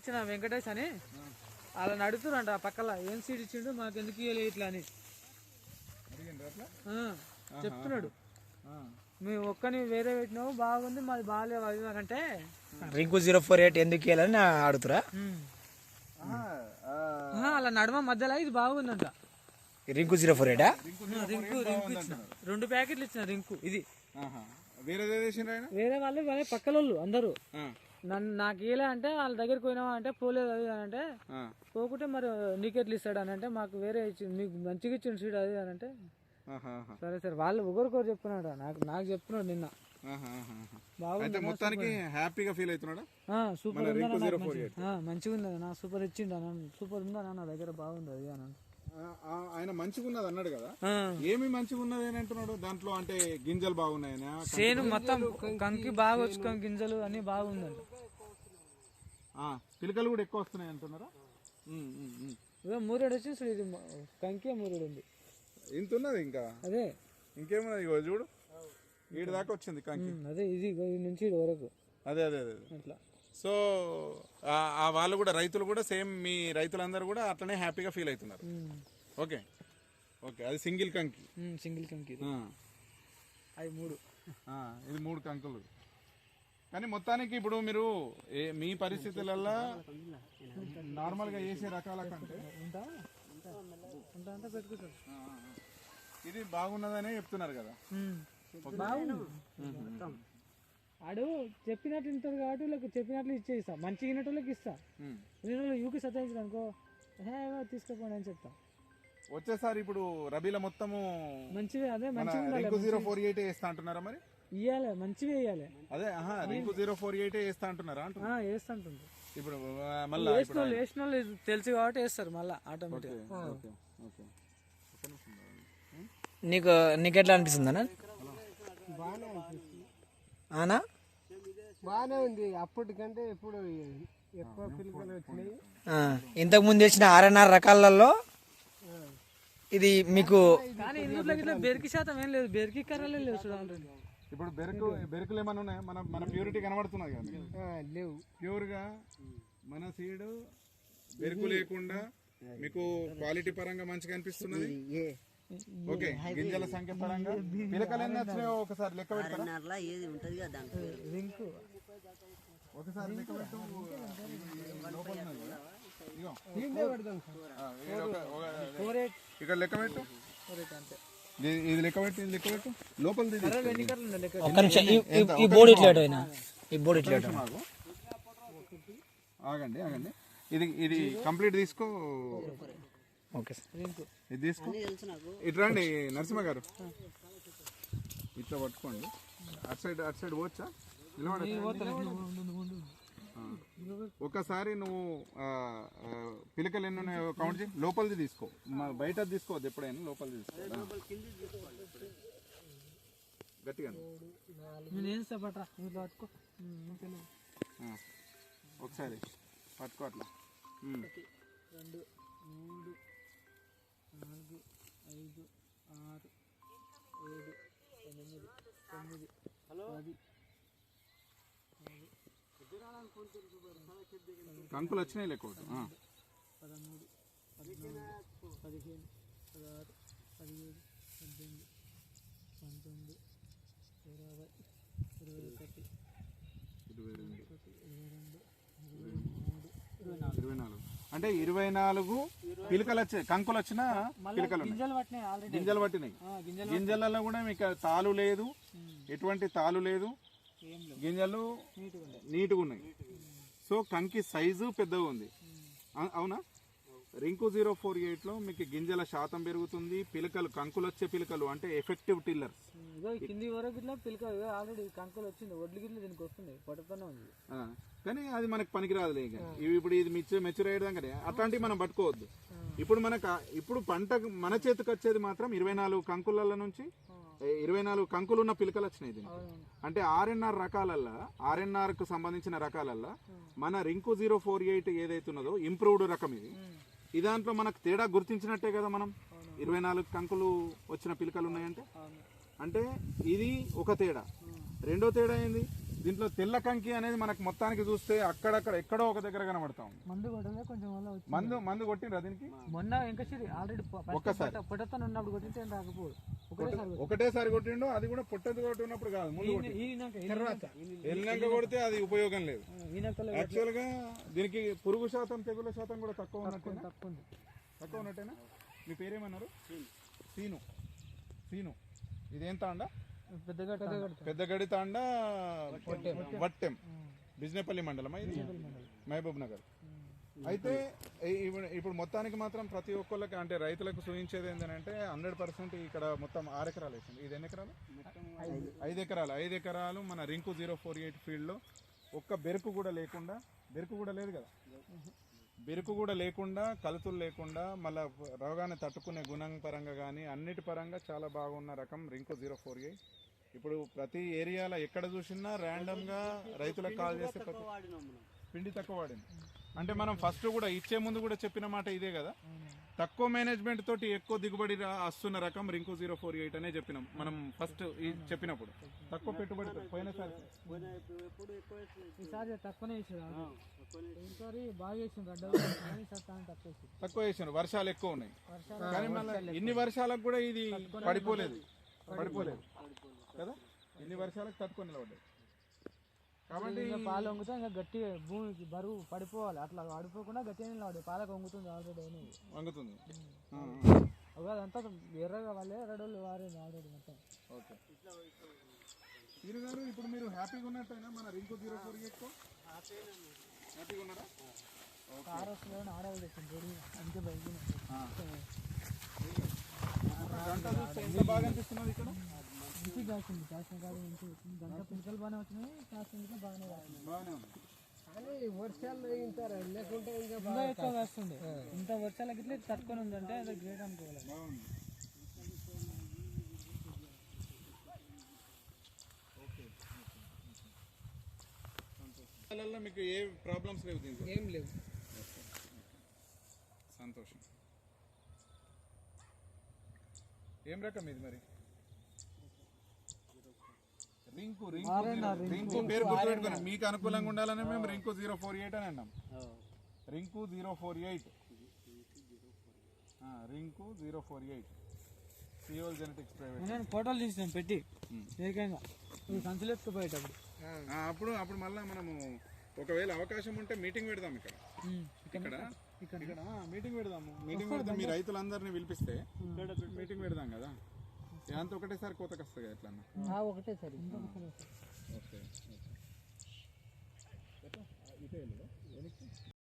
ఇచ్చిన వెంకటేష్ అని. అలా నడుతురంట ఆ పక్కల ఏం సీట్ ఇచ్చిండు? మాకు ఎందుకు ఇవ్వలేదు ఇట్లా? అని. చెప్తున్నాడు. ఆ. మేము ఒక్కని వేరే పెట్టినావు బాగుంది మాది బాగాలేవు అని అంటే. రింకు జీరో ఫోర్ ఎయిట్ ఎందుకు వెళ్ళాలని అడుగుతురా? ఉమ్. ఆహా, ఆ, ఆ, అలా నడుమ మధ్యలో ఇది బాగుందంట. రింకు జీరో ఫోర్ ఎయిటా? రింకు రింకు రింకు ఇచ్చిన. రెండు ప్యాకెట్లు ఇచ్చిన రింకు ఇది. ఆయన? వేరే వాళ్ళు వాళ్ళే పక్కలోళ్ళు అందరూ. ఆ, నన్ను నాకు ఇయలే అంటే వాళ్ళ దగ్గరికి పోయినావా అంటే పోలేదు అది అని అంటే పోకుంటే మరి నీకెట్లు ఇస్తాడు అని అంటే మాకు వేరే ఇచ్చి మీకు మంచిగా ఇచ్చిండు సీడ్ అది అని అంటే సరే సరే. వాళ్ళు ఒకరికొకరు చెప్తున్నాడు నాకు నాకు చెప్తున్నాడు నిన్న. బాగుంది మొత్తానికి హ్యాపీగా ఫీల్ అవుతున్నాడా? సూపర్ మంచిగా. ఉంది నా సూపర్ ఇచ్చిండు అన్న సూపర్ ఉందా నా దగ్గర బాగుంది అది అని ఆయన మంచిగా ఉన్నది అన్నాడు కదా. ఏమి మంచిగా ఉన్నది అని అంటున్నాడు? దాంట్లో అంటే గింజలు బాగున్నాయనా? చేను మొత్తం కంకి బాగా వచ్చుకొని గింజలు అన్ని బాగుందంట. ఆ, పిలకలు కూడా ఎక్కువ వస్తున్నాయి అంటున్నారా? మూరేడు వచ్చి ఇది కంకే మూరేడు ఉంది. ఇంత ఉన్నది ఇంకా? అదే. ఇంకేమున్నది ఇగో చూడు. ఈడు దాకా వచ్చింది కంకి. అదే ఇది నుంచి ఇది వరకు. అదే అదే అదే అదే. అట్లా. సో ఆ- వాళ్ళు కూడా రైతులు కూడా సేమ్ మీ రైతులందరూ కూడా అట్లనే హ్యాపీగా ఫీల్ అవుతున్నారు. ఓకే. ఓకే అది సింగిల్ కంకి. సింగిల్ కంకి అవి మూడు. ఆ, ఇది మూడు కంకులు. కానీ మొత్తానికి ఇప్పుడు మీరు ఏ- మీ పరిస్థితులలో నార్మల్గా వేసే రకాల కంటే. ఇది బాగున్నదనే చెప్తున్నారు కదా. ఆడు చెప్పినట్టు వింటారు కాబట్టి వీళ్ళకి చెప్పినట్లు ఇచ్చేస్తా. మంచిగా వినటోళ్ళకి ఇస్తా. నేను యూకి సతాయించిన అనుకో తీసుకుపోండి అని చెప్తా. వచ్చేసారి ఇప్పుడు రబీల మొత్తము మంచివి అదే మంచిగా జీరో ఫోర్ ఎయిట్ వేస్తా అంటున్నారా మరి? ఇయ్యాలి మంచివి వేయాలి అదే రింకు జీరో ఫోర్ ఎయిట్ వేస్తా అంటున్నారా అంటున్నా? వేస్తుంటుంది ఇప్పుడు మళ్ళా వేసిన వాళ్ళు వేసిన వాళ్ళు తెలుసు కాబట్టి వేస్తారు మళ్ళీ ఆటోమేటిక్ ఓకే ఓకే నీకు నీకు ఎట్లా అనిపిస్తుంది అన్న బాగానే అనిపిస్తుంది. ఆనా? బాగానే ఉంది. అప్పటికంటే ఇప్పుడు ఎక్కువ పిల్లలు వచ్చినాయి. ఆ, ఇంతకు ముందు వేసిన ఆర్ఎన్ఆర్ రకాలలో ఇది మీకు కానీ ఇందులో ఇట్లా బెరికి శాతం ఏం లేదు. బెరికి కర్రలే లేవు చూడాలి ఇప్పుడు బెరకు బెరుకులు ఏమైనా ఉన్నాయా? మన మన ప్యూరిటీ కనబడుతున్నది కదా లేవు. ప్యూర్గా మన సీడ్ బెరుకు లేకుండా మీకు క్వాలిటీ పరంగా మంచిగా అనిపిస్తున్నది? ఓకే గింజల సంఖ్య పరంగా. పిలకలు ఎన్ని వచ్చినాయో ఒకసారి లెక్క అట్లా ఏది ఉంటుంది కదా ఒకసారి లెక్క పెట్టు లోపల ఉన్నది కదా. ఇదిగో. దీంట్లో పెడదాం సార్? ఆ, ఇది ఒక- ఒక- ఫోర్ ఎయిట్. ఇక్కడ లెక్క పెట్టు. ఫోర్ ఎయిట్ అంతే. ఇది- ఇది లెక్క పెట్టు ఇది లెక్క పెట్టు. లోపలిది ఇది. కర్రలు ఎన్ని కర్రలు ఉన్నాయి లెక్క ఒక్క నిమిషం ఈ- ఈ- ఈ బోర్డు ఇట్లా అయినా. ఈ బోర్డు ఇట్లా ఇటు. ఆగు. ఆగండి ఆగండి. ఇది ఇది కంప్లీట్ తీసుకో. Okay sir. ఇది తీసుకో. తెలుసు నాకు. ఇటు రండి నరసింహ గారు ఇట్లా పట్టుకోండి. అటు సైడ్ అటు సైడ్ పోవచ్చా? ఒకసారి నువ్వు పిలకలు ఎన్ని ఉన్నాయో కౌంట్ చేయి. లోపలిది తీసుకో. బయట తీసుకోవద్దు ఎప్పుడైనా లోపలిది తీసుకో. గట్టిగా. ఒకసారి పట్టుకో అట్లా. రెండు మూడు నాలుగు ఐదు ఆరు ఏడు ఎనిమిది తొమ్మిది పది కంకులు వచ్చినాయి లెక్క. పదమూడు పదిహేను పదహారు పదిహేడు పద్దెనిమిది పంతొమ్మిది ఇరవై ఇరవై ఒకటి ఇరవై రెండు ఇరవై రెండు ఇరవై నాలుగు. అంటే ఇరవై నాలుగు పిలకలు వచ్చాయి. కంకులు వచ్చిన పిలకలు గింజలు పట్టినాయి గింజలలో కూడా మీకు తాలు లేదు. ఎటువంటి తాలు లేదు. గింజలు నీట్గా ఉన్నాయి సో కంకి సైజు పెద్దగా ఉంది. అవునా? రింకు జీరో ఫోర్ ఎయిట్లో మీకు గింజల శాతం పెరుగుతుంది. పిలకలు కంకులు వచ్చే పిలకలు అంటే ఎఫెక్టివ్ ఈ కింది వరకు ఇట్లా పిలక ఆల్రెడీ కంకులు వచ్చింది. వడ్లు గిట్లు దీనికి పట్టుతూనే ఉంది. కానీ అది మనకు పనికిరాదులే ఇక. ఇవి ఇప్పుడు ఇది మెచ్యూర్ మెచ్యూర్ అయ్యేదాకనే అట్లాంటివి మనం పట్టుకోవద్దు. ఇప్పుడు మనకు ఇప్పుడు పంట మన చేతికి వచ్చేది మాత్రం ఇరవై నాలుగు కంకుల నుంచి ఇరవై నాలుగు కంకులు ఉన్న పిలకలు వచ్చినాయి దీనికి. అంటే ఆర్ఎన్ఆర్ రకాలల్లా ఆర్ఎన్ఆర్కు సంబంధించిన రకాలల్లా మన రింకు జీరో ఫోర్ ఎయిట్ ఏదైతున్నదో ఇంప్రూవ్డ్ రకం ఇది. ఈ దాంట్లో మనకు తేడా గుర్తించినట్టే కదా మనం? ఇరవై నాలుగు కంకులు వచ్చిన పిలకలు ఉన్నాయంటే? అంటే ఇది ఒక తేడా. రెండో తేడా ఏంది? దీంట్లో తెల్ల కంకి అనేది మనకు మొత్తానికి చూస్తే అక్కడక్కడ ఎక్కడో ఒక దగ్గర కనబడతా మందు కొట్టలే కొంచెం మందు మందు కొట్టిండ్రా దీనికి? మొన్న వెంకశ్రీ ఆల్రెడీ ఒక్కసారి. పొట్టతో ఉన్నప్పుడు కొట్టింటే రాకపోదు. ఒకటేసారి కొట్టిండు. అది కూడా పుట్టది కొట్టినప్పుడు కాదు ముందు వెళ్ళినాక కొడితే అది ఉపయోగం లేదు. యాక్చువల్గా దీనికి పురుగు శాతం తెగుల శాతం కూడా తక్కువ ఉన్నట్టేనా? తక్కువ ఉంది. తక్కువ ఉన్నట్టేనా? మీ పేరేమన్నారు? సీను. సీను. ఇదేం తాండా పెద్దగా పెద్దగా పెద్ద గడి తాండా వట్టెం. బిజినపల్లి మండలం ఇది? మహబూబ్ నగర్. అయితే ఇప్పుడు మొత్తానికి మాత్రం ప్రతి ఒక్కళ్ళకి అంటే రైతులకు సూచించేది ఏంటంటే హండ్రెడ్ పర్సెంట్ ఇక్కడ మొత్తం ఆరు ఎకరాలు వేసింది. ఇది ఎన్ని ఎకరాలు? ఐదు ఎకరాలు. ఐదు ఎకరాలు మన రింకు జీరో ఫోర్ ఎయిట్ ఫీల్డ్లో ఒక్క బెరుకు కూడా లేకుండా బెరుకు కూడా లేదు కదా? బెరుకు కూడా లేకుండా కలుతులు లేకుండా మళ్ళా రోగాన్ని తట్టుకునే గుణం పరంగా కానీ అన్నిటి పరంగా చాలా బాగున్న రకం రింకు జీరో ఫోర్ ఎయిట్ ఇప్పుడు ప్రతి ఏరియాలో ఎక్కడ చూసినా ర్యాండమ్గా రైతులకు కాల్ చేస్తే పిండి తక్కువ వాడింది అంటే మనం ఫస్ట్ కూడా ఇచ్చే ముందు కూడా చెప్పిన మాట ఇదే కదా? తక్కువ మేనేజ్మెంట్ తోటి ఎక్కువ దిగుబడి వస్తున్న రకం రింకు జీరో ఫోర్ ఎయిట్ అనే చెప్పినాం. మనం ఫస్ట్ చెప్పినప్పుడు. తక్కువ పెట్టుబడి పోయినసారి వేసారు తక్కువ తక్కువ వేసాను వర్షాలు ఎక్కువ ఉన్నాయి. కానీ మళ్ళీ ఇన్ని వర్షాలకు కూడా ఇది పడిపోలేదు. పడిపోలేదు. కదా? ఇన్ని వర్షాలకు తట్టుకొని నిలబడ్డాయి. కాబట్టి ఇంకా పాలు వంగుతా ఇంకా గట్టి భూమికి బరువు పడిపోవాలి. అట్లా పడిపోకుండా గట్టిగా నిలబడి పాలకు వంగుతుంది ఆల్రెడీ అయినది వంగుతుంది. అదంతా ఎర్రగా వాళ్ళే ఎర్రడోళ్ళు వారేది ఆల్రెడీ మొత్తం. ఓకే. తీరు గారు ఇప్పుడు మీరు హ్యాపీగా ఉన్నట్టయినా మన రింకు జీరో ఫోర్ ఎక్కువ? హ్యాపీగా ఉన్నారా? కార్ వస్తుంది ఆడవాళ్ళు తెచ్చింది. అందుకే బయట మంచి కాసింది కాసిన కాదు మంచి వచ్చింది గంట బాగానే వచ్చినాయి కాసిన బాగానే ఉంది. కానీ వర్షాలు వేయించారు లేకుంటే ఇంకా ఎక్కువ కాస్తుండే ఇంత వర్షాలకి ఇట్లా తట్టుకొని ఉందంటే అది గ్రేట్ అనుకోవాలి. మీకు ఏ ప్రాబ్లమ్స్ లేవు దీంట్లో? ఏం లేవు. ఏం రకం ఇది మరి? రింకు రింకు రింకు. పేరు గుర్తుపెట్టుకోండి మీకు అనుకూలంగా ఉండాలని మేము రింకు. జీరో ఫోర్ ఎయిట్ అని అన్నాం. Rinku zero four eight. Rinku zero four eight. Genetics private నేను ఫోటోలు తీసినాం పెట్టి. ఏకంగా ఇది సంచులు ఎత్తుకుపోయేటప్పుడు. అప్పుడు అప్పుడు మళ్ళీ మనము ఒకవేళ అవకాశం ఉంటే మీటింగ్ పెడదాం ఇక్కడ. ఇక్కడ ఇక్కడ మీటింగ్ పెడదాము. మీటింగ్ పెడదాం మీ రైతులందరినీ పిలిపిస్తే మీటింగ్ పెడదాం కదా. ఇదంతా ఒకటేసారి కోతకు వస్తుంది కదా ఎట్లన్నా? ఒకటే సరే ఓకే ఇటే